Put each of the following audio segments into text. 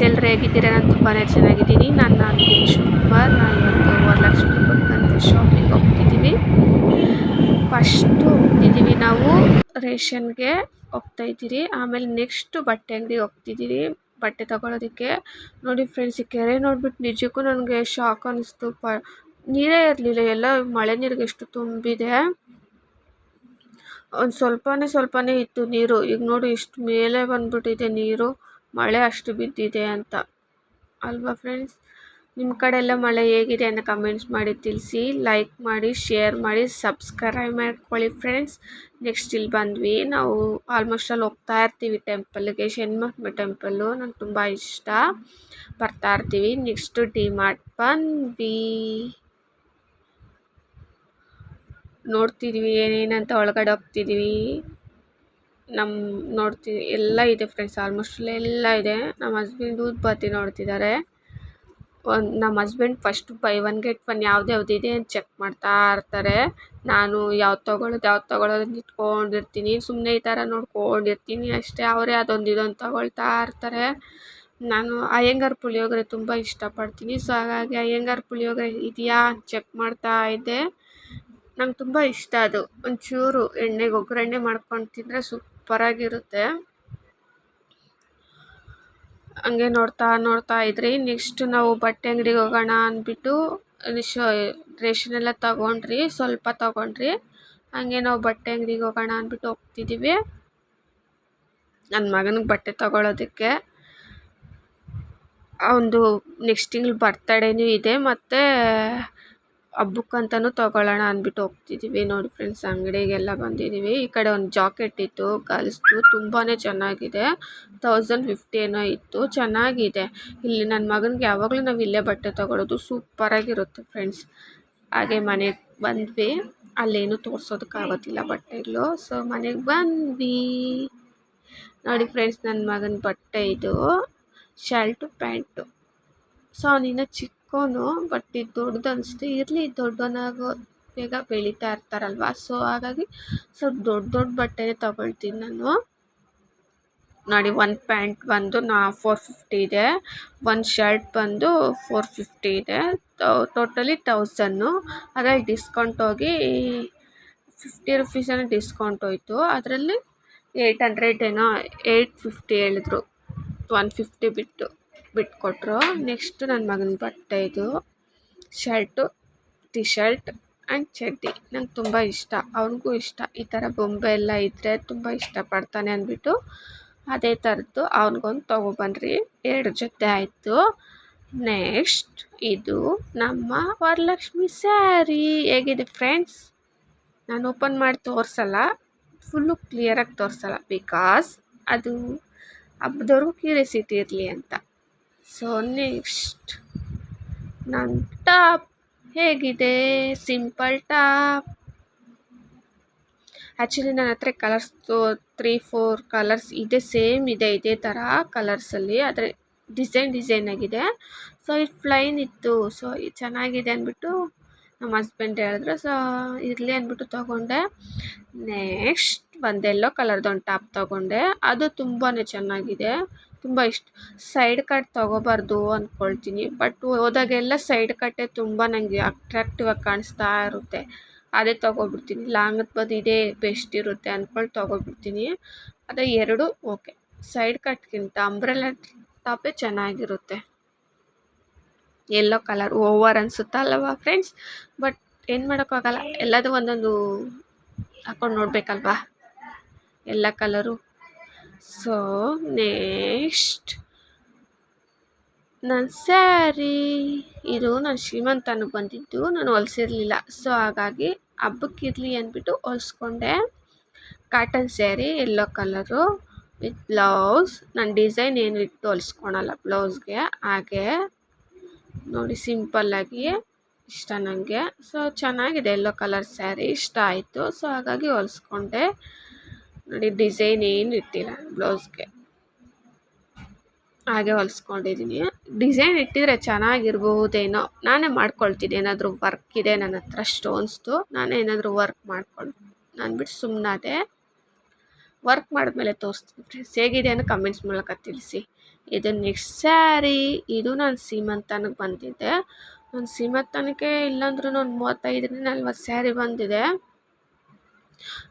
ಎಲ್ಲರೂ ಹೇಗಿದ್ದೀರಾ? ನಾನು ತುಂಬಾ ಚೆನ್ನಾಗಿದ್ದೀನಿ. ನಾನು ನಾನು ಗಿರೀಶ್ ಕುಮಾರ್ ನಾನು ಇವತ್ತು ವರಲಕ್ಷ್ಮಿ ಅಂತ ಶಾಪಿಂಗ್ ಹೋಗ್ತಿದ್ದೀವಿ ಫಸ್ಟು ಹೋಗ್ತಿದ್ದೀವಿ ನಾವು. ರೇಷನ್ಗೆ ಹೋಗ್ತಾ ಇದ್ದೀರಿ. ಆಮೇಲೆ ನೆಕ್ಸ್ಟು ಬಟ್ಟೆ ಅಂಗಡಿಗೆ ಹೋಗ್ತಿದ್ದೀರಿ ಬಟ್ಟೆ ತಗೊಳ್ಳೋದಕ್ಕೆ ನೋಡಿ ಫ್ರೆಂಡ್ಸ್ ಈ ಕೆರೆ ನೋಡ್ಬಿಟ್ಟು ನಿಜಕ್ಕೂ ನನಗೆ ಶಾಕ್ ಅನ್ನಿಸ್ತು ಪ, ನೀರೇ ಇರಲಿಲ್ಲ. ಎಲ್ಲ ಮಳೆ ನೀರಿಗೆ ಎಷ್ಟು ತುಂಬಿದೆ. ಒಂದು ಸ್ವಲ್ಪನೇ ಸ್ವಲ್ಪನೇ ಇತ್ತು ನೀರು. ಈಗ ನೋಡಿ ಇಷ್ಟು ಮೇಲೆ ಬಂದ್ಬಿಟ್ಟಿದೆ ನೀರು. ಮಳೆ ಅಷ್ಟು ಬಿದ್ದಿದೆ ಅಂತ. ಅಲ್ವಾ ಫ್ರೆಂಡ್ಸ್ ನಿಮ್ಮ ಕಡೆ ಎಲ್ಲ ಮಳೆ ಹೇಗಿದೆ ಅಂತ ಕಮೆಂಟ್ಸ್ ಮಾಡಿ ತಿಳಿಸಿ ಲೈಕ್ ಮಾಡಿ ಶೇರ್ ಮಾಡಿ ಸಬ್ಸ್ಕ್ರೈಬ್ ಮಾಡ್ಕೊಳ್ಳಿ ಫ್ರೆಂಡ್ಸ್ ನೆಕ್ಸ್ಟ್ ಇಲ್ಲಿ ಬಂದ್ವಿ. ನಾವು ಆಲ್ಮೋಸ್ಟ್ ಅಲ್ಲಿ ಹೋಗ್ತಾ ಇರ್ತೀವಿ ಟೆಂಪಲ್ಗೆ ಶನಿಮಹಾತ್ಮ ಟೆಂಪಲ್ಲು ನಂಗೆ ತುಂಬ ಇಷ್ಟ. ಬರ್ತಾ ಇರ್ತೀವಿ. ನೆಕ್ಸ್ಟ್ ಡಿ ಮಾರ್ಟ್ ಬಂದ್ವಿ. ನೋಡ್ತಿದ್ವಿ ಏನೇನಂತ ಒಳಗಡೆ ಹೋಗ್ತಿದ್ವಿ. ನಮ್ಮ ನೋಡ್ತೀವಿ ಎಲ್ಲ ಇದೆ ಫ್ರೆಂಡ್ಸ್ ಆಲ್ಮೋಸ್ಟ್ ಎಲ್ಲ ಇದೆ. ನಮ್ಮ ಹಸ್ಬೆಂಡ್ ಊದ್ಬತ್ತಿ ನೋಡ್ತಿದ್ದಾರೆ ಒಂದು ನಮ್ಮ husband first buy one get one ಯಾವ್ದು ಯಾವ್ದು ಇದೆ ಅಂತ ಚೆಕ್ ಮಾಡ್ತಾ ಇರ್ತಾರೆ. ನಾನು ಯಾವ್ದು ತೊಗೊಳೋದು ಯಾವ್ದು ತೊಗೊಳೋದು ಅಂತ ಇಟ್ಕೊಂಡಿರ್ತೀನಿ. ಸುಮ್ಮನೆ ಈ ಥರ ನೋಡ್ಕೊಂಡಿರ್ತೀನಿ ಅಷ್ಟೇ, ಅವರೇ ಅದೊಂದು ಇದೊಂದು ತೊಗೊಳ್ತಾ ಇರ್ತಾರೆ. ನಾನು ಅಯ್ಯಂಗಾರ್ ಪುಳಿಯೋಗರೆ ತುಂಬ ಇಷ್ಟಪಡ್ತೀನಿ. ಸೊ ಹಾಗಾಗಿ ಅಯ್ಯಂಗಾರ್ ಪುಳಿಯೋಗರೆ ಇದೆಯಾ ಚೆಕ್ ಮಾಡ್ತಾ ಇದ್ದೆ. ನಂಗೆ ತುಂಬ ಇಷ್ಟ ಅದು. ಒಂಚೂರು ಎಣ್ಣೆಗೆ ಒಗ್ಗರಣೆ ಮಾಡ್ಕೊಂಡು ತಿಂದರೆ ಸೂಪರಾಗಿರುತ್ತೆ ಹಂಗೆ ನೋಡ್ತಾ ನೋಡ್ತಾ ಇದ್ರಿ. ನೆಕ್ಸ್ಟ್ ನಾವು ಬಟ್ಟೆ ಅಂಗಡಿಗೆ ಹೋಗೋಣ ಅಂದ್ಬಿಟ್ಟು ಶೋ ಎಲ್ಲ ತಗೊಂಡ್ರಿ, ಸ್ವಲ್ಪ ತಗೊಂಡ್ರಿ. ಹಂಗೆ ನಾವು ಬಟ್ಟೆ ಅಂಗಡಿಗೆ ಹೋಗೋಣ ಅಂದ್ಬಿಟ್ಟು ಹೋಗ್ತಿದ್ದೀವಿ ನನ್ನ ಮಗನಿಗೆ ಬಟ್ಟೆ ತಗೊಳ್ಳೋದಕ್ಕೆ ಒಂದು ನೆಕ್ಸ್ಟ್ ತಿಂಗ್ಳು ಬರ್ತಡೇನೂ ಇದೆ. ಮತ್ತು ಹಬ್ಬಕ್ಕಂತನೂ ತಗೊಳ್ಳೋಣ ಅಂದ್ಬಿಟ್ಟು ಹೋಗ್ತಿದ್ದೀವಿ ನೋಡಿ ಫ್ರೆಂಡ್ಸ್ ಅಂಗಡಿಗೆಲ್ಲ ಬಂದಿದ್ದೀವಿ ಈ ಕಡೆ ಒಂದು ಜಾಕೆಟ್ ಇತ್ತು ಗರ್ಲ್ಸ್ದು ತುಂಬಾ ಚೆನ್ನಾಗಿದೆ. ತೌಸಂಡ್ ಫಿಫ್ಟಿ ಏನೋ ಇತ್ತು. ಚೆನ್ನಾಗಿದೆ. ಇಲ್ಲಿ ನನ್ನ ಮಗನಿಗೆ ಯಾವಾಗಲೂ ನಾವು ಇಲ್ಲೇ ಬಟ್ಟೆ ತಗೊಳ್ಳೋದು ಸೂಪರಾಗಿರುತ್ತೆ ಫ್ರೆಂಡ್ಸ್ ಹಾಗೆ ಮನೆಗೆ ಬಂದ್ವಿ. ಅಲ್ಲೇನು ತೋರ್ಸೋದಕ್ಕಾಗೋದಿಲ್ಲ ಬಟ್ಟೆಗಳು. ಸೊ ಮನೆಗೆ ಬಂದ್ವಿ. ನೋಡಿ ಫ್ರೆಂಡ್ಸ್ ನನ್ನ ಮಗನ ಬಟ್ಟೆ ಇದು ಶರ್ಟು ಪ್ಯಾಂಟು ಸೊ ಅವನಿನ್ನ ಚಿಕ್ಕವನು ಬಟ್ ಇದು ದೊಡ್ಡದು ಅನಿಸ್ತು. ಇರಲಿ ದೊಡ್ಡವನಾಗೋ ಬೇಗ ಬೆಳೀತಾ ಇರ್ತಾರಲ್ವ? ಸೊ ಹಾಗಾಗಿ ಸ್ವಲ್ಪ ದೊಡ್ಡ ದೊಡ್ಡ ಬಟ್ಟೆನೇ ತಗೊಳ್ತೀನಿ ನಾನು. ನೋಡಿ, ಒಂದು ಪ್ಯಾಂಟ್ ಬಂದು ನಾ ಫೋರ್ ಫಿಫ್ಟಿ ಇದೆ. ಒಂದು ಶರ್ಟ್ ಬಂದು ಫೋರ್ ಫಿಫ್ಟಿ ಇದೆ. ಟೋಟಲಿ ತೌಸನ್ನು ಅದರಲ್ಲಿ ಡಿಸ್ಕೌಂಟ್ ಹೋಗಿ ಫಿಫ್ಟಿ ರುಪೀಸನ್ನು ಡಿಸ್ಕೌಂಟ್ ಹೋಯಿತು. ಅದರಲ್ಲಿ ಏಯ್ಟ್ ಹಂಡ್ರೆಡ್ ಏನೋ ಏಯ್ಟ್ ಫಿಫ್ಟಿ ಹೇಳಿದ್ರು. ಒನ್ ಫಿಫ್ಟಿ ಬಿಟ್ಟು. ಬಿಟ್ಕೊಟ್ರು. ನೆಕ್ಸ್ಟ್ ನನ್ನ ಮಗನ ಬಟ್ಟೆ ಇದು ಶರ್ಟು ಟಿ ಶರ್ಟ್ ಆ್ಯಂಡ್ ಚಡ್ಡಿ. ನಂಗೆ ತುಂಬ ಇಷ್ಟ. ಅವ್ರಿಗೂ ಇಷ್ಟ. ಈ ಥರ ಬೊಂಬೆ ಎಲ್ಲ ಇದ್ದರೆ ತುಂಬ ಇಷ್ಟಪಡ್ತಾನೆ ಅಂದ್ಬಿಟ್ಟು ಅದೇ ಥರದ್ದು ಅವ್ನಿಗೊಂದು ತೊಗೊಬನ್ರಿ ಎರಡು ಜೊತೆ ಆಯಿತು. ನೆಕ್ಸ್ಟ್ ಇದು ನಮ್ಮ ವರಲಕ್ಷ್ಮಿ ಸ್ಯಾರಿ. ಹೇಗಿದೆ ಫ್ರೆಂಡ್ಸ್ ನಾನು ಓಪನ್ ಮಾಡಿ ತೋರಿಸಲ್ಲ. ಫುಲ್ಲು ಕ್ಲಿಯರಾಗಿ ತೋರಿಸಲ್ಲ. ಬಿಕಾಸ್ ಅದು ಹಬ್ಬದವ್ರಿಗೂ ಕ್ಯೂರಿಯಾಸಿಟಿ ಇರಲಿ ಅಂತ. ಸೊ ನೆಕ್ಸ್ಟ್ ನನ್ನ ಟಾಪ್ ಹೇಗಿದೆ? Simple top. ಆ್ಯಕ್ಚುಲಿ ನನ್ನ ಹತ್ರ ಕಲರ್ಸ್ದು ತ್ರೀ, ಫೋರ್ ಕಲರ್ಸ್ ಇದೆ, ಸೇಮ್ ಇದೆ, ಇದೇ ಥರ ಕಲರ್ಸಲ್ಲಿ. ಆದರೆ ಡಿಸೈನ್ ಡಿಸೈನ್ ಆಗಿದೆ. ಸೊ ಇದು ಫ್ಲೈನ್ ಇತ್ತು. ಸೊ ಇದು ಚೆನ್ನಾಗಿದೆ ಅಂದ್ಬಿಟ್ಟು ನಮ್ಮ ಹಸ್ಬೆಂಡ್ ಹೇಳಿದ್ರು. ಸೊ, ಇರಲಿ ಅಂದ್ಬಿಟ್ಟು ತೊಗೊಂಡೆ. ನೆಕ್ಸ್ಟ್ ಒಂದು ಎಲ್ಲೋ ಕಲರ್ದು ಒಂದು ಟಾಪ್ ತೊಗೊಂಡೆ. ಅದು ತುಂಬಾ ಚೆನ್ನಾಗಿದೆ. ತುಂಬ ಇಷ್ಟ. ಸೈಡ್ ಕಟ್ ತೊಗೋಬಾರ್ದು ಅಂದ್ಕೊಳ್ತೀನಿ ಬಟ್ ಹೋದಾಗೆಲ್ಲ ಸೈಡ್ ಕಟ್ಟೇ ತುಂಬ ನನಗೆ ಅಟ್ರಾಕ್ಟಿವ್ ಆಗಿ ಕಾಣಿಸ್ತಾ ಇರುತ್ತೆ. ಅದೇ ತೊಗೊಬಿಡ್ತೀನಿ. ಲಾಂಗದ ಬದಿ ಇದೇ ಬೆಸ್ಟ್ ಇರುತ್ತೆ ಅಂದ್ಕೊಂಡು ತೊಗೊಬಿಡ್ತೀನಿ. ಅದೇ ಎರಡು ಓಕೆ ಸೈಡ್ ಕಟ್ಗಿಂತ ಅಂಬ್ರೆಲಾ ಟಾಪೇ ಚೆನ್ನಾಗಿರುತ್ತೆ. ಎಲ್ಲೋ ಕಲರ್ ಓವರ್ ಅನಿಸುತ್ತಲ್ವ ಫ್ರೆಂಡ್ಸ್ ಬಟ್ ಏನು ಮಾಡೋಕ್ಕಾಗಲ್ಲ. ಎಲ್ಲದೂ ಒಂದೊಂದು ಹಾಕ್ಕೊಂಡು ನೋಡಬೇಕಲ್ವಾ? ಎಲ್ಲ ಕಲರು ಸೊ ನೆಕ್ಸ್ಟ್ ನನ್ನ ಸ್ಯಾರಿ ಇದು ನನ್ನ ಶ್ರೀಮಂತನಿಗೆ ಬಂದಿದ್ದು. ನಾನು ಹೊಲ್ಸಿರ್ಲಿಲ್ಲ. ಸೊ ಹಾಗಾಗಿ ಹಬ್ಬಕ್ಕಿರಲಿ ಅಂದ್ಬಿಟ್ಟು ಹೊಲಿಸ್ಕೊಂಡೆ. Cotton sari yellow colour with blouse ನಾನು ಡಿಸೈನ್ ಏನು ಇಟ್ಟು ಹೊಲಿಸ್ಕೊಳಲ್ಲ ಬ್ಲೌಸ್ಗೆ ಹಾಗೆ ನೋಡಿ ಸಿಂಪಲ್ಲಾಗಿ ಇಷ್ಟ ನನಗೆ ಸೊ ಚೆನ್ನಾಗಿದೆ ಎಲ್ಲೋ ಕಲರ್ ಸ್ಯಾರಿ ಇಷ್ಟ ಆಯಿತು. ಸೊ ಹಾಗಾಗಿ ಹೊಲ್ಸ್ಕೊಂಡೆ. ನೋಡಿ ಡಿಸೈನ್ ಏನು ಇಟ್ಟಿಲ್ಲ ಬ್ಲೌಸ್ಗೆ ಹಾಗೆ ಹೊಲ್ಸ್ಕೊಂಡಿದ್ದೀನಿ ಡಿಸೈನ್ ಇಟ್ಟಿದ್ರೆ ಚೆನ್ನಾಗಿರ್ಬಹುದೇನೋ. ನಾನೇ ಮಾಡ್ಕೊಳ್ತೀನಿ. ಏನಾದರೂ ವರ್ಕ್ ಇದೆ ನನ್ನ ಹತ್ರ ಸ್ಟೋನ್ಸ್ದು ನಾನೇ ಏನಾದರೂ ವರ್ಕ್ ಮಾಡ್ಕೊಂಡು ನಾನು ಬಿಟ್ಟು ಸುಮ್ಮನಾದೆ ವರ್ಕ್ ಮಾಡಿದ್ಮೇಲೆ ತೋರಿಸ್ತೀನಿ ಫ್ರೆಂಡ್ಸ್ ಹೇಗಿದೆ ಅನ್ನೋ ಕಮೆಂಟ್ಸ್ ಮೂಲಕ ತಿಳಿಸಿ. ಇದು ನೆಕ್ಸ್ಟ್ ಸ್ಯಾರಿ ಇದು ನಾನು ಸೀಮಂತನಕ್ಕೆ ಬಂದಿದ್ದೆ ಒಂದು ಸೀಮಂತನಕ್ಕೆ ಇಲ್ಲಾಂದ್ರೂ ಒಂದು ಮೂವತ್ತೈದರಿಂದ ನಲ್ವತ್ತು ಸ್ಯಾರಿ ಬಂದಿದೆ.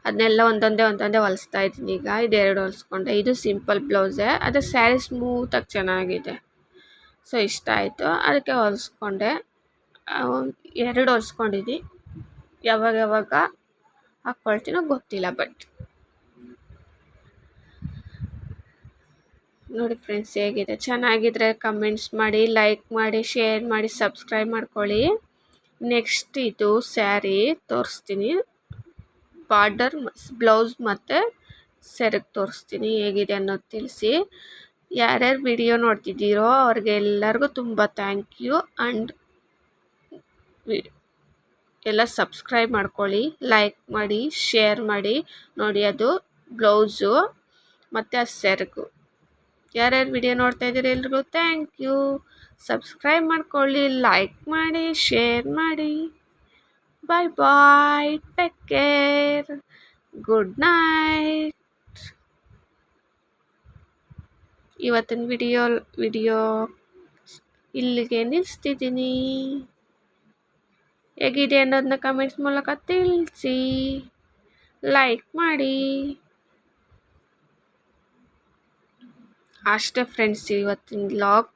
ಅದನ್ನೆಲ್ಲ ಒಂದೊಂದೇ ಒಂದೊಂದೇ ಹೊಲಿಸ್ತಾ ಇದ್ದೀನಿ. ಈಗ ಇದು ಇದೆರಡು ಹೊಲಿಸ್ಕೊಂಡೆ. ಇದು ಸಿಂಪಲ್ ಬ್ಲೌಸೇ. ಅದು ಸ್ಯಾರಿ ಸ್ಮೂತಾಗಿ ಚೆನ್ನಾಗಿದೆ. ಸೊ, ಇಷ್ಟ ಆಯಿತು. ಅದಕ್ಕೆ ಹೊಲಿಸ್ಕೊಂಡೆ. ಎರಡು ಹೊಲಿಸ್ಕೊಂಡಿದ್ದೀನಿ. ಯಾವಾಗ ಯಾವಾಗ ಹಾಕ್ಕೊಳ್ತೀನೋ ಗೊತ್ತಿಲ್ಲ, ಬಟ್ ನೋಡಿ ಫ್ರೆಂಡ್ಸ್ ಹೇಗಿದೆ. ಚೆನ್ನಾಗಿದ್ರೆ ಕಮೆಂಟ್ಸ್ ಮಾಡಿ, ಲೈಕ್ ಮಾಡಿ, ಶೇರ್ ಮಾಡಿ, ಸಬ್ಸ್ಕ್ರೈಬ್ ಮಾಡ್ಕೊಳ್ಳಿ. ನೆಕ್ಸ್ಟ್ ಇದು ಸ್ಯಾರಿ ತೋರಿಸ್ತೀನಿ. ಬಾರ್ಡರ್ ಬ್ಲೌಸ್ ಮತ್ತು ಸೆರಗು ತೋರಿಸ್ತೀನಿ ಹೇಗಿದೆ ಅನ್ನೋದು ತಿಳಿಸಿ. ಯಾರ್ಯಾರು ವಿಡಿಯೋ ನೋಡ್ತಿದ್ದೀರೋ ಅವ್ರಿಗೆಲ್ಲರಿಗೂ ತುಂಬ ಥ್ಯಾಂಕ್ ಯು ಆ್ಯಂಡ್ ಎಲ್ಲ ಸಬ್ಸ್ಕ್ರೈಬ್ ಮಾಡ್ಕೊಳ್ಳಿ ಲೈಕ್ ಮಾಡಿ ಶೇರ್ ಮಾಡಿ. ನೋಡಿ ಅದು ಬ್ಲೌಸು ಮತ್ತು ಆ ಸೆರಗು. ಯಾರ್ಯಾರು ವಿಡಿಯೋ ನೋಡ್ತಾ ಇದ್ದೀರಿ ಎಲ್ರಿಗೂ ಥ್ಯಾಂಕ್ ಯು ಸಬ್ಸ್ಕ್ರೈಬ್ ಮಾಡ್ಕೊಳ್ಳಿ ಲೈಕ್ ಮಾಡಿ ಶೇರ್ ಮಾಡಿ. Bye bye take care good night ಇವತ್ತಿನ ವಿಡಿಯೋ ವಿಡಿಯೋ ಇಲ್ಲಿಗೆ ನಿಲ್ಲಿಸ್ತಿದ್ದೀನಿ. ಹೇಗಿದೆ ಅನ್ನೋದನ್ನ ಕಮೆಂಟ್ಸ್ ಮೂಲಕ ತಿಳಿಸಿ. ಲೈಕ್ ಮಾಡಿ. ಅಷ್ಟೇ ಫ್ರೆಂಡ್ಸ್ ಇವತ್ತಿನ ಲಾಗ್